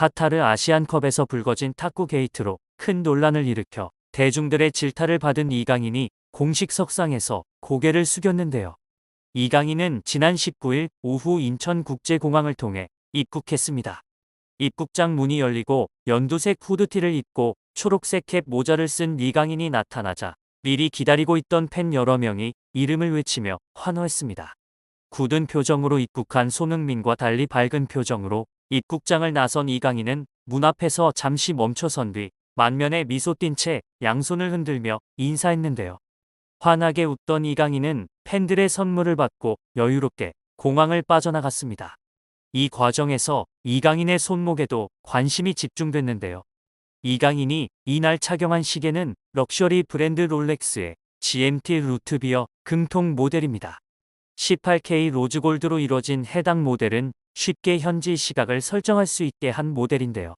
카타르 아시안컵에서 불거진 탁구 게이트로 큰 논란을 일으켜 대중들의 질타를 받은 이강인이 공식 석상에서 고개를 숙였는데요. 이강인은 지난 19일 오후 인천국제공항을 통해 입국했습니다. 입국장 문이 열리고 연두색 후드티를 입고 초록색 캡 모자를 쓴 이강인이 나타나자 미리 기다리고 있던 팬 여러 명이 이름을 외치며 환호했습니다. 굳은 표정으로 입국한 손흥민과 달리 밝은 표정으로 입국장을 나선 이강인은 문 앞에서 잠시 멈춰선 뒤 만면에 미소 띈채 양손을 흔들며 인사했는데요. 환하게 웃던 이강인은 팬들의 선물을 받고 여유롭게 공항을 빠져나갔습니다. 이 과정에서 이강인의 손목에도 관심이 집중됐는데요. 이강인이 이날 착용한 시계는 럭셔리 브랜드 롤렉스의 GMT 루트비어 금통 모델입니다. 18K 로즈골드로 이뤄진 해당 모델은 쉽게 현지 시각을 설정할 수 있게 한 모델인데요.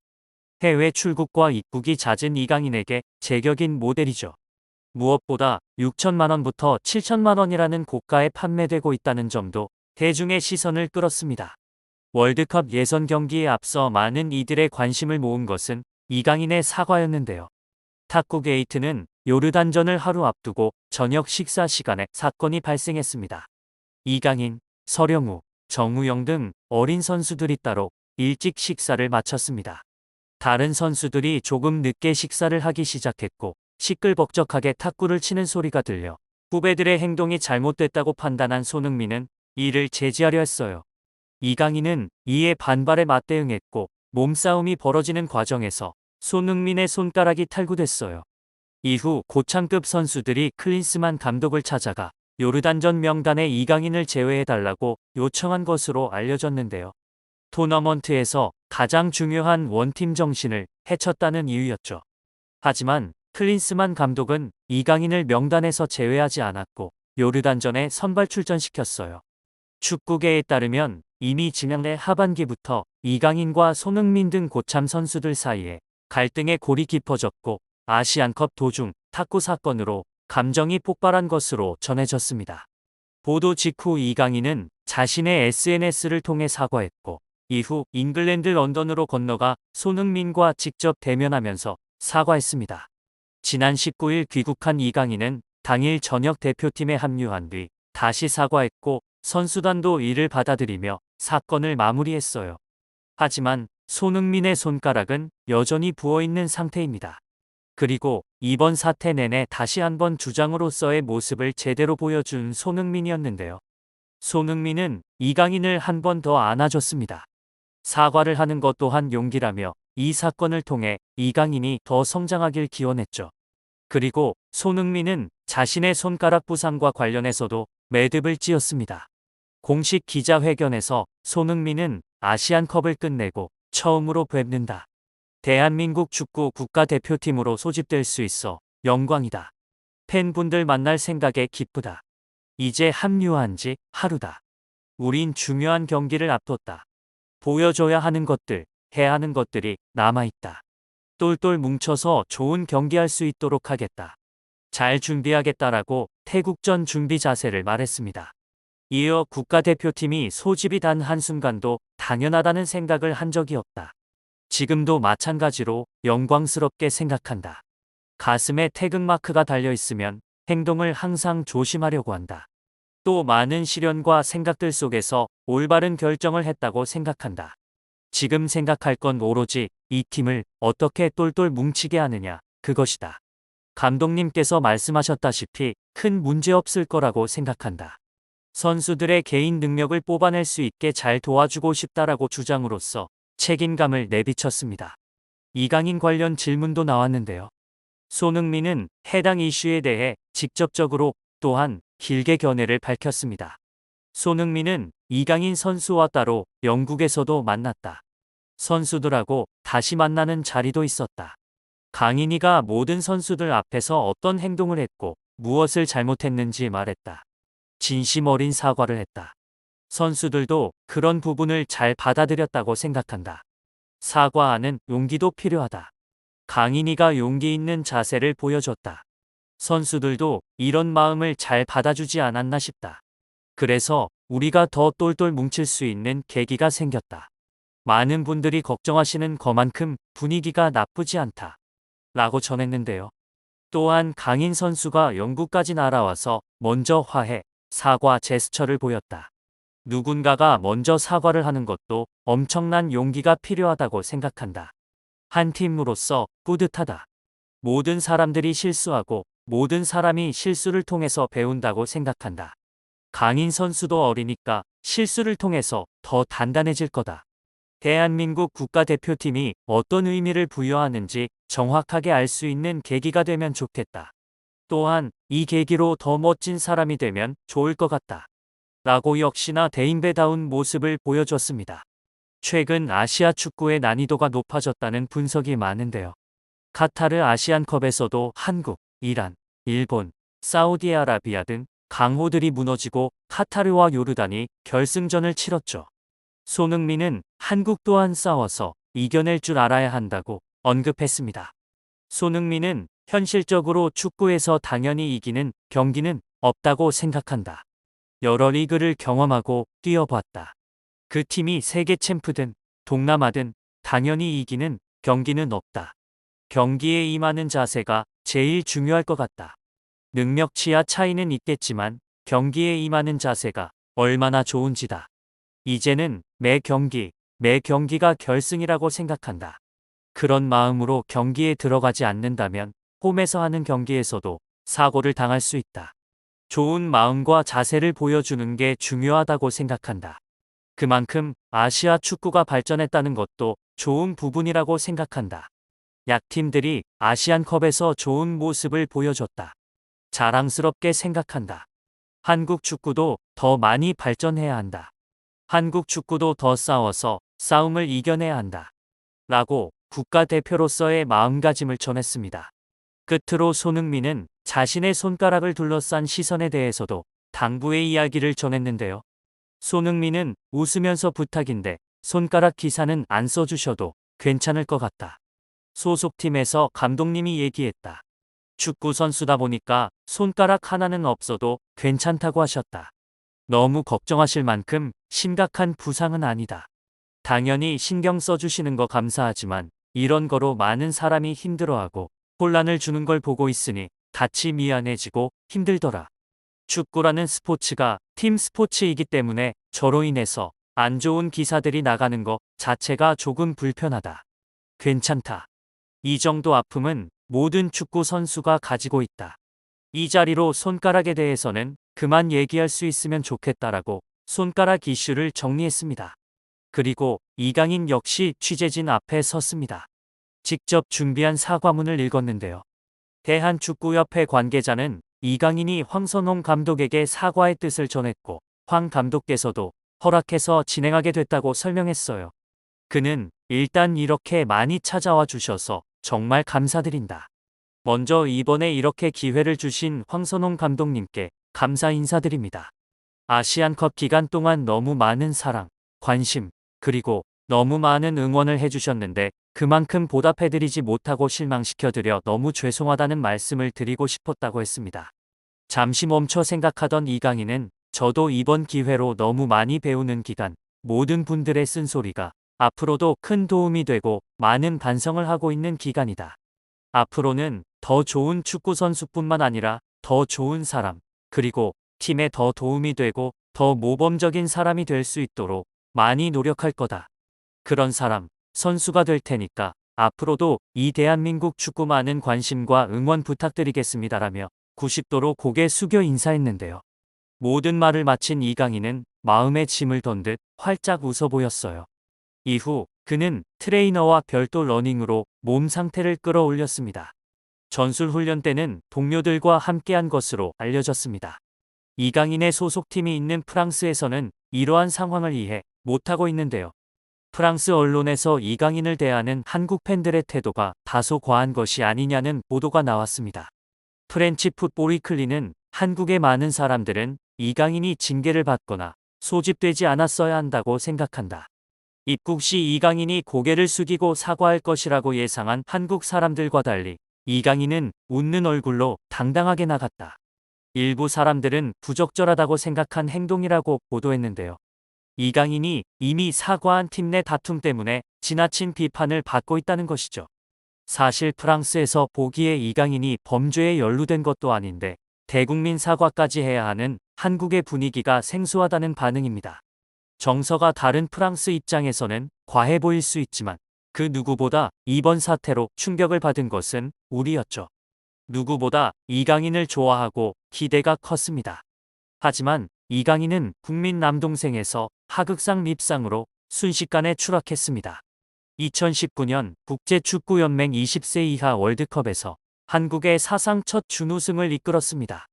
해외 출국과 입국이 잦은 이강인에게 제격인 모델이죠. 무엇보다 6천만 원부터 7천만 원이라는 고가에 판매되고 있다는 점도 대중의 시선을 끌었습니다. 월드컵 예선 경기에 앞서 많은 이들의 관심을 모은 것은 이강인의 사과였는데요. 탁구 게이트는 요르단전을 하루 앞두고 저녁 식사 시간에 사건이 발생했습니다. 이강인, 서령우, 정우영 등 어린 선수들이 따로 일찍 식사를 마쳤습니다. 다른 선수들이 조금 늦게 식사를 하기 시작했고 시끌벅적하게 탁구를 치는 소리가 들려 후배들의 행동이 잘못됐다고 판단한 손흥민은 이를 제지하려 했어요. 이강인은 이에 반발에 맞대응했고 몸싸움이 벌어지는 과정에서 손흥민의 손가락이 탈구됐어요. 이후 고창급 선수들이 클린스만 감독을 찾아가 요르단전 명단에 이강인을 제외해달라고 요청한 것으로 알려졌는데요. 토너먼트에서 가장 중요한 원팀 정신을 해쳤다는 이유였죠. 하지만 클린스만 감독은 이강인을 명단에서 제외하지 않았고 요르단전에 선발 출전시켰어요. 축구계에 따르면 이미 지난해 하반기부터 이강인과 손흥민 등 고참 선수들 사이에 갈등의 골이 깊어졌고 아시안컵 도중 탁구 사건으로 감정이 폭발한 것으로 전해졌습니다. 보도 직후 이강인은 자신의 SNS를 통해 사과했고 이후 잉글랜드 런던으로 건너가 손흥민과 직접 대면하면서 사과했습니다. 지난 19일 귀국한 이강인은 당일 저녁 대표팀에 합류한 뒤 다시 사과했고 선수단도 이를 받아들이며 사건을 마무리했어요. 하지만 손흥민의 손가락은 여전히 부어있는 상태입니다. 그리고 이번 사태 내내 다시 한번 주장으로서의 모습을 제대로 보여준 손흥민이었는데요. 손흥민은 이강인을 한 번 더 안아줬습니다. 사과를 하는 것 또한 용기라며 이 사건을 통해 이강인이 더 성장하길 기원했죠. 그리고 손흥민은 자신의 손가락 부상과 관련해서도 매듭을 찧었습니다. 공식 기자회견에서 손흥민은 아시안컵을 끝내고 처음으로 뵙는다. 대한민국 축구 국가대표팀으로 소집될 수 있어 영광이다. 팬분들 만날 생각에 기쁘다. 이제 합류한 지 하루다. 우린 중요한 경기를 앞뒀다. 보여줘야 하는 것들, 해야 하는 것들이 남아있다. 똘똘 뭉쳐서 좋은 경기할 수 있도록 하겠다. 잘 준비하겠다라고 태국전 준비 자세를 말했습니다. 이어 국가대표팀이 소집이 단 한순간도 당연하다는 생각을 한 적이 없다. 지금도 마찬가지로 영광스럽게 생각한다. 가슴에 태극마크가 달려 있으면 행동을 항상 조심하려고 한다. 또 많은 시련과 생각들 속에서 올바른 결정을 했다고 생각한다. 지금 생각할 건 오로지 이 팀을 어떻게 똘똘 뭉치게 하느냐, 그것이다. 감독님께서 말씀하셨다시피 큰 문제 없을 거라고 생각한다. 선수들의 개인 능력을 뽑아낼 수 있게 잘 도와주고 싶다라고 주장으로서 책임감을 내비쳤습니다. 이강인 관련 질문도 나왔는데요. 손흥민은 해당 이슈에 대해 직접적으로 또한 길게 견해를 밝혔습니다. 손흥민은 이강인 선수와 따로 영국에서도 만났다. 선수들하고 다시 만나는 자리도 있었다. 강인이가 모든 선수들 앞에서 어떤 행동을 했고 무엇을 잘못했는지 말했다. 진심 어린 사과를 했다. 선수들도 그런 부분을 잘 받아들였다고 생각한다. 사과하는 용기도 필요하다. 강인이가 용기 있는 자세를 보여줬다. 선수들도 이런 마음을 잘 받아주지 않았나 싶다. 그래서 우리가 더 똘똘 뭉칠 수 있는 계기가 생겼다. 많은 분들이 걱정하시는 것만큼 분위기가 나쁘지 않다. 라고 전했는데요. 또한 강인 선수가 영국까지 날아와서 먼저 화해, 사과 제스처를 보였다. 누군가가 먼저 사과를 하는 것도 엄청난 용기가 필요하다고 생각한다. 한 팀으로서 뿌듯하다. 모든 사람들이 실수하고 모든 사람이 실수를 통해서 배운다고 생각한다. 강인 선수도 어리니까 실수를 통해서 더 단단해질 거다. 대한민국 국가대표팀이 어떤 의미를 부여하는지 정확하게 알 수 있는 계기가 되면 좋겠다. 또한 이 계기로 더 멋진 사람이 되면 좋을 것 같다. 라고 역시나 대인배다운 모습을 보여줬습니다. 최근 아시아 축구의 난이도가 높아졌다는 분석이 많은데요. 카타르 아시안컵에서도 한국, 이란, 일본, 사우디아라비아 등 강호들이 무너지고 카타르와 요르단이 결승전을 치렀죠. 손흥민은 한국 또한 싸워서 이겨낼 줄 알아야 한다고 언급했습니다. 손흥민은 현실적으로 축구에서 당연히 이기는 경기는 없다고 생각한다. 여러 리그를 경험하고 뛰어봤다. 그 팀이 세계 챔프든 동남아든 당연히 이기는 경기는 없다. 경기에 임하는 자세가 제일 중요할 것 같다. 능력치와 차이는 있겠지만 경기에 임하는 자세가 얼마나 좋은지다. 이제는 매 경기, 매 경기가 결승이라고 생각한다. 그런 마음으로 경기에 들어가지 않는다면 홈에서 하는 경기에서도 사고를 당할 수 있다. 좋은 마음과 자세를 보여주는 게 중요하다고 생각한다. 그만큼 아시아 축구가 발전했다는 것도 좋은 부분이라고 생각한다. 약팀들이 아시안컵에서 좋은 모습을 보여줬다. 자랑스럽게 생각한다. 한국 축구도 더 많이 발전해야 한다. 한국 축구도 더 싸워서 싸움을 이겨내야 한다. 라고 국가대표로서의 마음가짐을 전했습니다. 끝으로 손흥민은 자신의 손가락을 둘러싼 시선에 대해서도 당부의 이야기를 전했는데요. 손흥민은 웃으면서 부탁인데 손가락 기사는 안 써주셔도 괜찮을 것 같다. 소속팀에서 감독님이 얘기했다. 축구 선수다 보니까 손가락 하나는 없어도 괜찮다고 하셨다. 너무 걱정하실 만큼 심각한 부상은 아니다. 당연히 신경 써주시는 거 감사하지만 이런 거로 많은 사람이 힘들어하고 혼란을 주는 걸 보고 있으니 같이 미안해지고 힘들더라. 축구라는 스포츠가 팀 스포츠이기 때문에 저로 인해서 안 좋은 기사들이 나가는 거 자체가 조금 불편하다. 괜찮다. 이 정도 아픔은 모든 축구 선수가 가지고 있다. 이 자리로 손가락에 대해서는 그만 얘기할 수 있으면 좋겠다라고 손가락 이슈를 정리했습니다. 그리고 이강인 역시 취재진 앞에 섰습니다. 직접 준비한 사과문을 읽었는데요. 대한축구협회 관계자는 이강인이 황선홍 감독에게 사과의 뜻을 전했고 황 감독께서도 허락해서 진행하게 됐다고 설명했어요. 그는 일단 이렇게 많이 찾아와 주셔서 정말 감사드린다. 먼저 이번에 이렇게 기회를 주신 황선홍 감독님께 감사 인사드립니다. 아시안컵 기간 동안 너무 많은 사랑, 관심, 그리고 너무 많은 응원을 해주셨는데 그만큼 보답해드리지 못하고 실망시켜드려 너무 죄송하다는 말씀을 드리고 싶었다고 했습니다. 잠시 멈춰 생각하던 이강인은 저도 이번 기회로 너무 많이 배우는 기간, 모든 분들의 쓴소리가 앞으로도 큰 도움이 되고 많은 반성을 하고 있는 기간이다. 앞으로는 더 좋은 축구 선수뿐만 아니라 더 좋은 사람, 그리고 팀에 더 도움이 되고 더 모범적인 사람이 될 수 있도록 많이 노력할 거다. 그런 사람, 선수가 될 테니까 앞으로도 이 대한민국 축구 많은 관심과 응원 부탁드리겠습니다라며 90도로 고개 숙여 인사했는데요. 모든 말을 마친 이강인은 마음의 짐을 던 듯 활짝 웃어 보였어요. 이후 그는 트레이너와 별도 러닝으로 몸 상태를 끌어올렸습니다. 전술 훈련 때는 동료들과 함께한 것으로 알려졌습니다. 이강인의 소속팀이 있는 프랑스에서는 이러한 상황을 이해 못하고 있는데요. 프랑스 언론에서 이강인을 대하는 한국 팬들의 태도가 다소 과한 것이 아니냐는 보도가 나왔습니다. 프렌치 풋볼 위클리는 한국의 많은 사람들은 이강인이 징계를 받거나 소집되지 않았어야 한다고 생각한다. 입국 시 이강인이 고개를 숙이고 사과할 것이라고 예상한 한국 사람들과 달리 이강인은 웃는 얼굴로 당당하게 나갔다. 일부 사람들은 부적절하다고 생각한 행동이라고 보도했는데요. 이강인이 이미 사과한 팀 내 다툼 때문에 지나친 비판을 받고 있다는 것이죠. 사실 프랑스에서 보기에 이강인이 범죄에 연루된 것도 아닌데 대국민 사과까지 해야 하는 한국의 분위기가 생소하다는 반응입니다. 정서가 다른 프랑스 입장에서는 과해 보일 수 있지만 그 누구보다 이번 사태로 충격을 받은 것은 우리였죠. 누구보다 이강인을 좋아하고 기대가 컸습니다. 하지만 이강인은 국민 남동생에서 하극상 밉상으로 순식간에 추락했습니다. 2019년 국제축구연맹 20세 이하 월드컵에서 한국의 사상 첫 준우승을 이끌었습니다.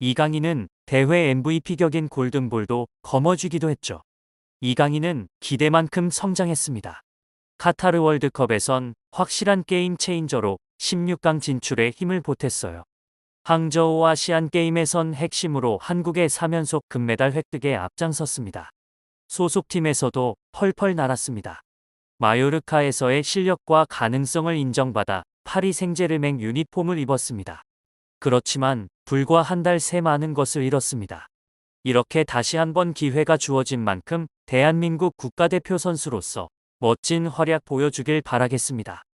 이강인은 대회 MVP 격인 골든볼도 거머쥐기도 했죠. 이강인은 기대만큼 성장했습니다. 카타르 월드컵에선 확실한 게임 체인저로 16강 진출에 힘을 보탰어요. 항저우 아시안 게임에선 핵심으로 한국의 3연속 금메달 획득에 앞장섰습니다. 소속팀에서도 펄펄 날았습니다. 마요르카에서의 실력과 가능성을 인정받아 파리 생제르맹 유니폼을 입었습니다. 그렇지만 불과 한 달 새 많은 것을 잃었습니다. 이렇게 다시 한번 기회가 주어진 만큼 대한민국 국가대표 선수로서 멋진 활약 보여주길 바라겠습니다.